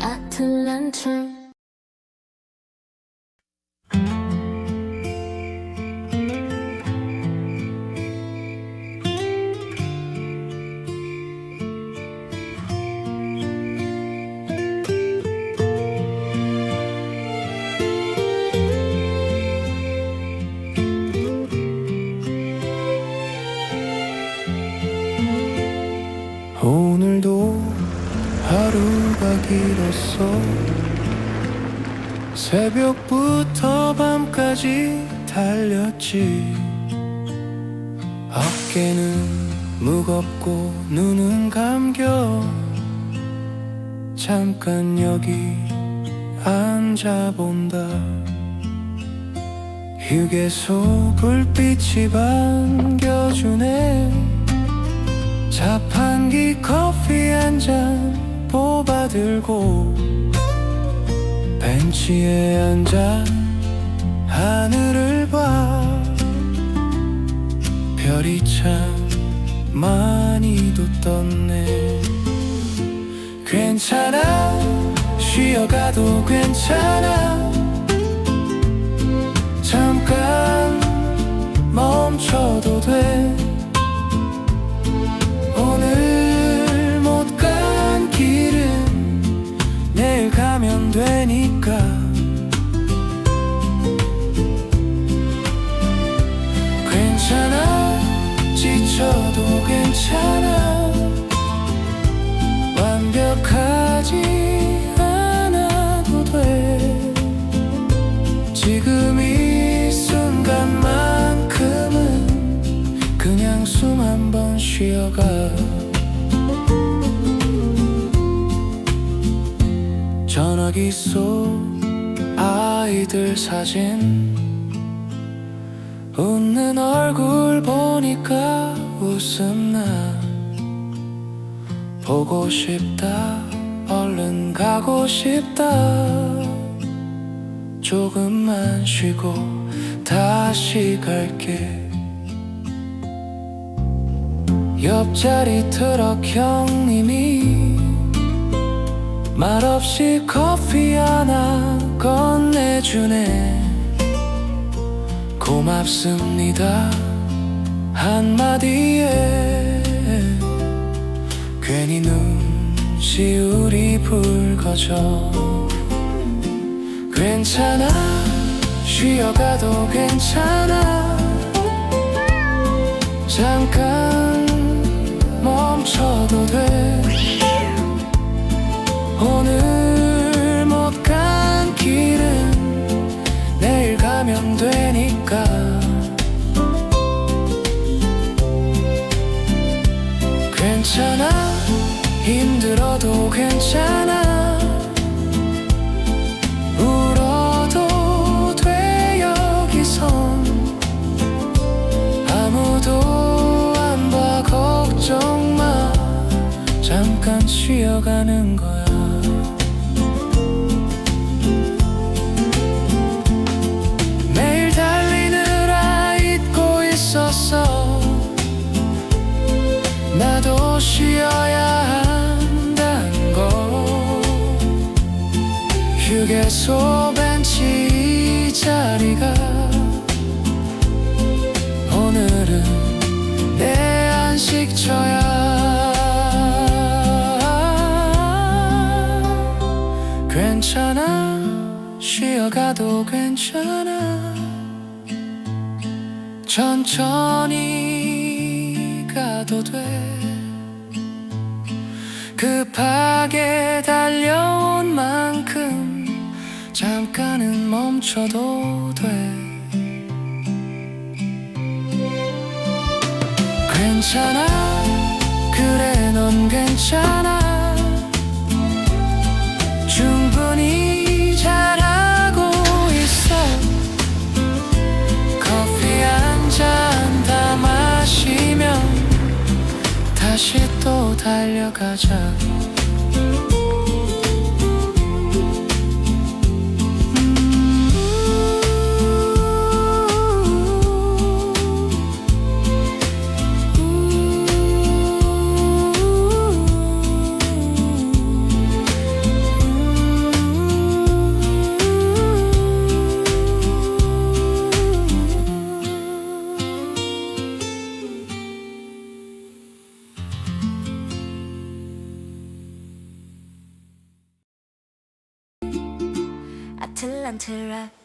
아틀란타. 오늘도 하루 가 길었어 새벽부터 밤까지 달렸지. 어깨는 무겁고 눈은 감겨. 잠깐 여기 앉아본다. 휴게소 불빛이 반겨주네. 자판기 커피 한 잔 뽑아 들고 벤치에 앉아 하늘을 봐. 별이 참 많이도 떴네. 괜찮아 쉬어가도 괜찮아 되니까. 괜찮아? 지쳐도 괜찮아? 완벽하지 않아도 돼. 지금 이 순간만큼은 그냥 숨 한 번 쉬어가 전화기 속 아이들 사진. 웃는 얼굴 보니까 웃음 나. 보고 싶다 얼른 가고 싶다. 조금만 쉬고 다시 갈게. 옆자리 트럭 형님이 말없이 커피 하나 건네주네. 고맙습니다. 한마디에 괜히 눈시울이 붉어져. 괜찮아 쉬어가도 괜찮아. 잠깐 들어도 괜찮아. 울어도 돼 여기선. 아무도 안 봐 걱정 마. 잠깐 쉬어가는 거야 휴게소 벤치 이 자리가 오늘은 내 안식처야. 괜찮아? 쉬어가도 괜찮아? 천천히 가도 돼. 급하게 달려온 만큼 잠깐은 멈춰도 돼. 괜찮아? 그래 넌 괜찮아? 충분히 잘하고 있어. 커피 한 잔 다 마시면 다시 또 달려가자 애틀란트 랩